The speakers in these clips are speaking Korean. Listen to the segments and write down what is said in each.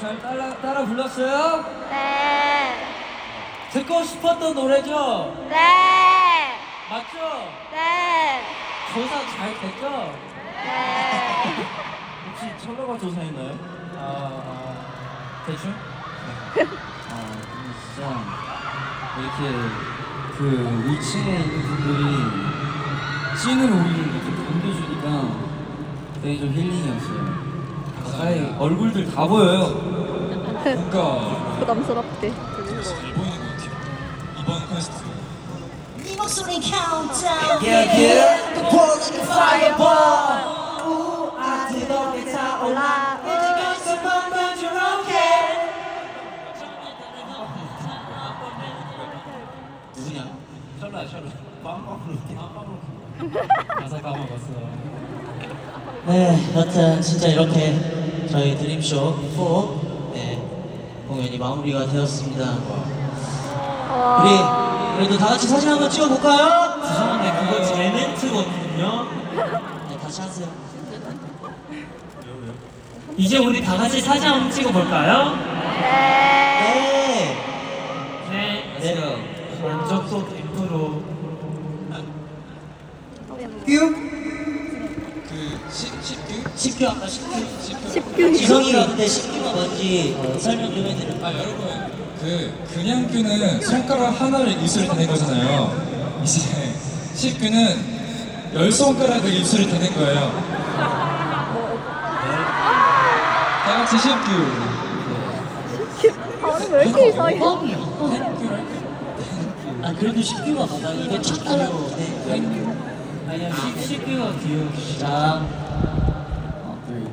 잘 따라, 따라 불렀어요? 네. 듣고 싶었던 노래죠? 네. 맞죠? 네. 조사 잘 됐죠? 네. 혹시 철로가 조사했나요? 아, 아 대충? 네. 아, 근데 진짜 이렇게 그 위층에 있는 분들이 찐으로 우리를 이렇게 덤겨주니까 되게 좀 힐링이었어요. 가까이 얼굴들 다 보여요. 뭔가 부담스럽게. 잘 보이는 것 같아요. 이번 콘서트. 네 목소리 countdown. Yeah, yeah. The like a fireball 우, 아 뜨겁게 타올라. 누구냐? 빵빵으로 가사 까먹었어. 네 여튼 진짜 이렇게 저희 드림쇼 4 네, 공연이 마무리가 되었습니다 우리 그래도 다 같이 사진 한번 찍어볼까요? 죄송한데 그거 제 멘트거든요 네 다시 하세요 이제 우리 다 같이 사진 한번 찍어볼까요? 네. 네네 렛츠고. 만족도 100%그 10큐? 10큐 아까 10큐 10큐 지성이가 근데 10큐가 뭔지 어, 설명 좀 해드릴까요? 아 여러분 그 그냥 큐는 손가락 하나를 입술에 대는 거잖아요. 이제 10큐는 열 손가락을 입술에 대는 거예요. 다 같이 10큐. 발음 왜 이렇게 이상해? 아 그래도 10큐가 맞아 이게 참 귀여워 네. 아니야 식기가 귀여워 자 하나, 둘,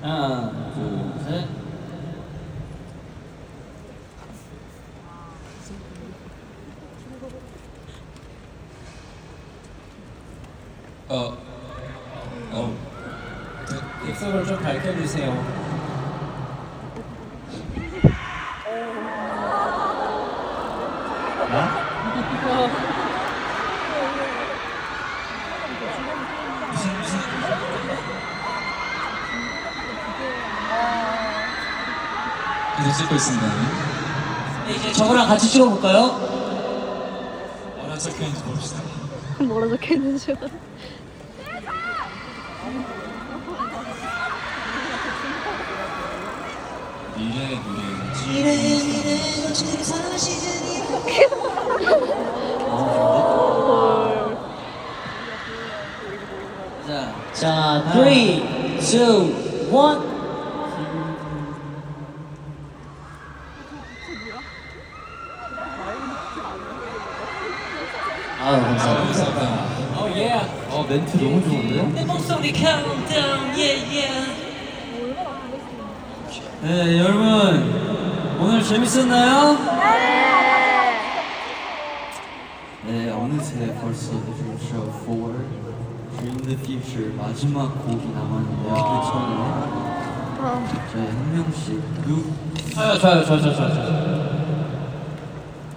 하나, 둘, 셋. 어. 어. 입술을 좀 밝혀주세요 무슨 무슨 계속 찍고 있습니다. 네, 이제 저거랑 같이 찍어볼까요? 뭐라 적혀 있는지 봅시다. 뭐라 적혀 있는지. 미래 누리. 이래 이래 놓치는 사랑 시즌이 자, 자 3, 2, 1 아유 감사합니다 감사합니다. 어 예. 어 멘트 너무 좋은데? 내 목소리 countdown yeah yeah 네 여러분 오늘 재밌었나요? 네, 어느새 벌써 The Future 4 Dream the Future 마지막 곡이 남았는데요. 그 전에 저희 한 명씩 누 좋아요 좋아요 좋아요 좋아요 좋아요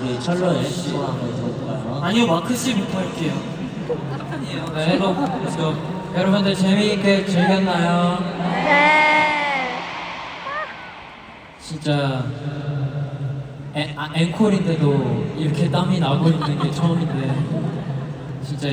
자 우리 철러의 수고 한번 들어볼까요? 아니요, 마크 씨부터 할게요. 네, 렛츠고. 여러분들 재미있게 즐겼나요? 네. 진짜 에, 아, 앵콜인데도 이렇게 땀이 나고 있는 게 처음인데 진짜